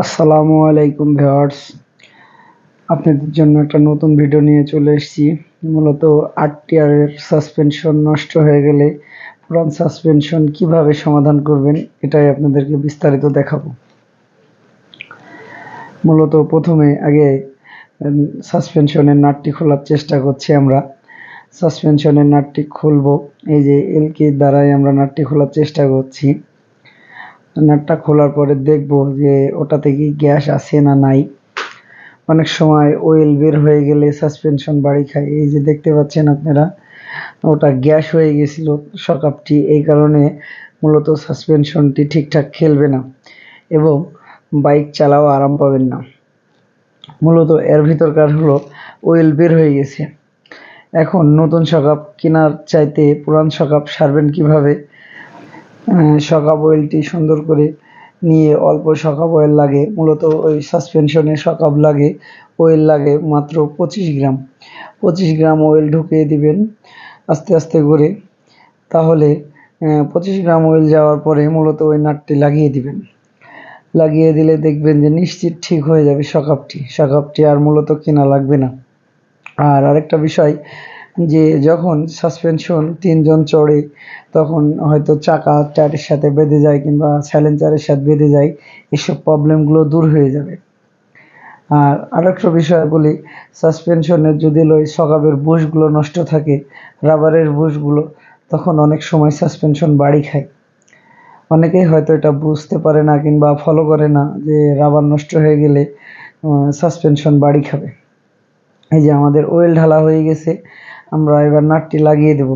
আসসালামু আলাইকুম ভিউয়ার্স। আপনাদের জন্য একটা নতুন ভিডিও নিয়ে চলে এসেছি। মূলত আট টিয়ারের সাসপেনশন নষ্ট হয়ে গেলে পুরান সাসপেনশন কীভাবে সমাধান করবেন, এটাই আপনাদেরকে বিস্তারিত দেখাবো। মূলত প্রথমে আগে সাসপেনশনের নাটটি খোলার চেষ্টা করছি আমরা। সাসপেনশনের নাটটি খুলবো। এই যে এলকি দ্বারাই আমরা নাটটি খোলার চেষ্টা করছি। নাটটা খোলার পরে দেখব যে ওটাতে কি গ্যাস আছে না নাই। অনেক সময় ওয়েল বের হয়ে গেলে সাসপেনশন বাড়ি খায়। এই যে দেখতে পাচ্ছেন আপনারা, ওটা গ্যাস হয়ে গেছিল সকাপটি এই কারণে মূলত সাসপেনশনটি ঠিকঠাক খেলবে না এবং বাইক চালাও আরাম পাবেন না। মূলত এর ভিতরকার হলো ওয়েল বের হয়ে গেছে। এখন নতুন সকাপ কেনার চাইতে পুরান সকাপ সারবেন কীভাবে? সকাপ অয়েলটি সুন্দর করে নিয়ে অল্প সকাপ অয়েল লাগে, মূলত ওই সাসপেনশনে সকাপ লাগে ওয়েল লাগে মাত্র পঁচিশ গ্রাম। পঁচিশ গ্রাম ওয়েল ঢুকিয়ে দিবেন আস্তে আস্তে করে, তাহলে পঁচিশ গ্রাম ওয়েল যাওয়ার পরে মূলত ওই নাটটি লাগিয়ে দিবেন। লাগিয়ে দিলে দেখবেন যে নিশ্চিত ঠিক হয়ে যাবে সকাপটি সকাপটি আর মূলত কেনা লাগবে না। আর আরেকটা বিষয় যে যখন সাসপেনশন তিনজন চড়ে, তখন হয়তো চাকা টায়ারের সাথে বেঁধে যায় কিংবা স্যালেঞ্চারের সাথে বেঁধে যায়, এসব প্রবলেমগুলো দূর হয়ে যাবে। আর আরেকটা বিষয় বলি সাসপেনশনের যদি ওই সকাবের বুশগুলো নষ্ট থাকে রাবারের বুশগুলো তখন অনেক সময় সাসপেনশন বাড়ি খায়। অনেকেই হয়তো এটা বুঝতে পারে না কিংবা ফলো করে না যে রাবার নষ্ট হয়ে গেলে সাসপেনশন বাড়ি খাবে। এই যে আমাদের ওয়েল ঢালা হয়ে গেছে আমরা এবার নাটটি লাগিয়ে দেব।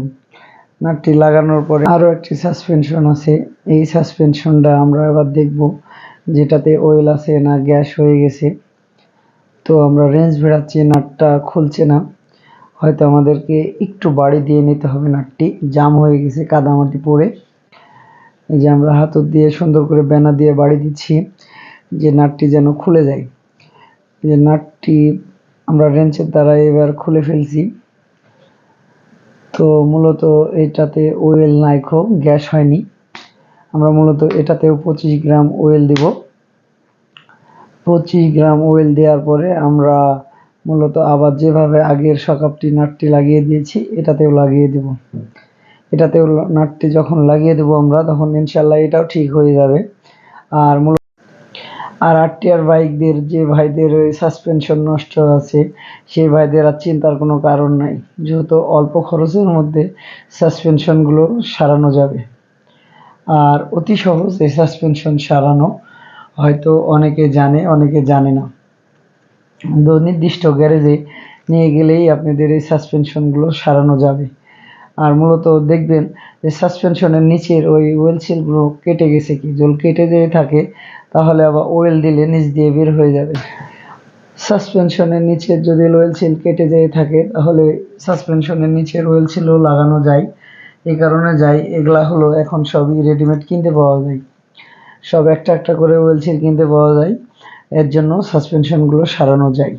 নাটটি লাগানোর পরে আরও একটি সাসপেনশন আছে। এই সাসপেনশনটা আমরা এবার দেখব যেটাতে ওয়েল আছে না গ্যাস হয়ে গেছে। তো আমরা রেঞ্জ ভেড়াচ্ছি নাটটা খুলছে না। হয়তো আমাদেরকে একটু বাড়ি দিয়ে নিতে হবে নাটটি। জাম হয়ে গেছে কাদামাটি পড়ে। এই যে আমরা হাতর দিয়ে সুন্দর করে ব্যানা দিয়ে বাড়ি দিচ্ছি যে নাটটি যেন খুলে যায়। যে নাটটি আমরা রেঞ্চের দ্বারা এবার খুলে ফেলছি। তো মূলত এটাতে ওয়েল নাইখো গ্যাস হয়নি। আমরা মূলত এটাতেও পঁচিশ গ্রাম ওয়েল দিব। পঁচিশ গ্রাম ওয়েল দেওয়ার পরে আমরা মূলত আবার যেভাবে আগের সকাপটি নাটটি লাগিয়ে দিয়েছি, এটাতেও লাগিয়ে দেব। এটাতেও নাটটি যখন লাগিয়ে দেব আমরা, তখন ইনশাল্লাহ এটাও ঠিক হয়ে যাবে। আর মূলত আর আরটিআর বাইকদের যে ভাইদের সাসপেনশন নষ্ট আছে, সেই ভাইদের আর চিন্তার কোনো কারণ নাই। যেহেতু অল্প খরচের মধ্যে সাসপেনশনগুলো সারানো যাবে। আর অতি সহজ এই সাসপেনশন সারানো হয়তো অনেকে জানে অনেকে জানে না। তো নির্দিষ্ট গ্যারেজে নিয়ে গেলেই আপনাদের এই সাসপেনশনগুলো সারানো যাবে। আর মূলত দেখবেন যে সাসপেনশনের নিচের ওই ওয়েল সিলগুলো কেটে গেছে কি? জল কেটে যেয়ে থাকে তাহলে আবার ওয়েল দিলে নিচ দিয়ে বের হয়ে যাবে। সাসপেনশনের নিচে যদি ওয়েল সিল কেটে যেয়ে থাকে, তাহলে সাসপেনশনের নিচের ওয়েল সিলও লাগানো যায়। এই কারণে যাই এগুলা হলো এখন সবই রেডিমেড কিনতে পাওয়া যায়। সব একটা একটা করে ওয়েল সিল কিনতে পাওয়া যায়। এর জন্য সাসপেনশনগুলো সারানো যায়।